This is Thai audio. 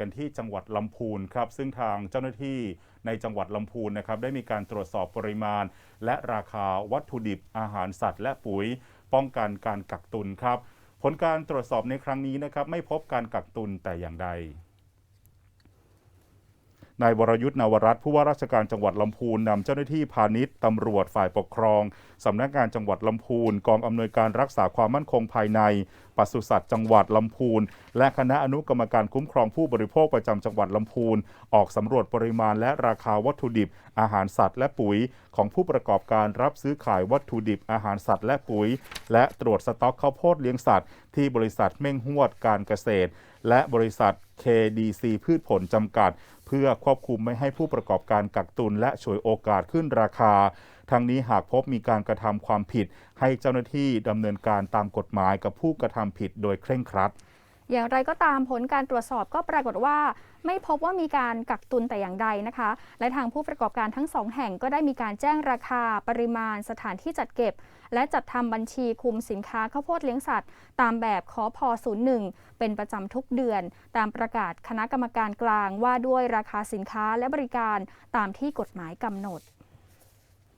กันที่จังหวัดลำพูนครับ ซึ่งทางเจ้าหน้าที่ในจังหวัดลำพูนนะครับได้มีการตรวจสอบปริมาณ และราคาวัตถุดิบอาหารสัตว์ และปุ๋ย ป้องกันการกักตุนครับ ผลการตรวจสอบในครั้งนี้นะครับไม่พบการกักตุนแต่อย่างใด นายวรยุทธ์นวรัตน์ผู้ว่าราชการจังหวัดลำพูนนำเจ้าหน้าที่พาณิชย์ตำรวจฝ่ายปกครองสำนักงานจังหวัดลำพูน กองอำนวยการรักษาความมั่นคงภายในปศุสัตว์จังหวัดลำพูน และคณะอนุกรรมการคุ้มครองผู้บริโภคประจำจังหวัดลำพูน ออกสำรวจปริมาณและราคาวัตถุดิบ อาหารสัตว์และปุ๋ย ของผู้ประกอบการรับซื้อขายวัตถุดิบ อาหารสัตว์และปุ๋ย และตรวจสต็อกข้าวโพดเลี้ยงสัตว์ ที่บริษัทเม่งหวดการเกษตร และบริษัท KDC พืชผลจำกัด เพื่อควบคุมไม่ให้ผู้ประกอบการกักตุน และฉวยโอกาสขึ้นราคา ทั้งนี้หากพบมีการกระทำความผิด ให้เจ้าหน้าที่ดำเนินการตามกฎหมายกับผู้กระทำผิดโดยเคร่งครัด อย่างไรก็ตามผลการตรวจสอบก็ปรากฏว่า ไม่พบว่ามีการกักตุนแต่อย่างใดนะคะ และทางผู้ประกอบการทั้งสองแห่งก็ได้มีการแจ้งราคา ปริมาณ สถานที่จัดเก็บ และจัดทำบัญชีคุมสินค้าข้าวโพดเลี้ยงสัตว์ ตามแบบขอพอ01 เป็นประจำทุกเดือน ตามประกาศคณะกรรมการกลางว่าด้วยราคาสินค้าและบริการตามที่กฎหมายกำหนด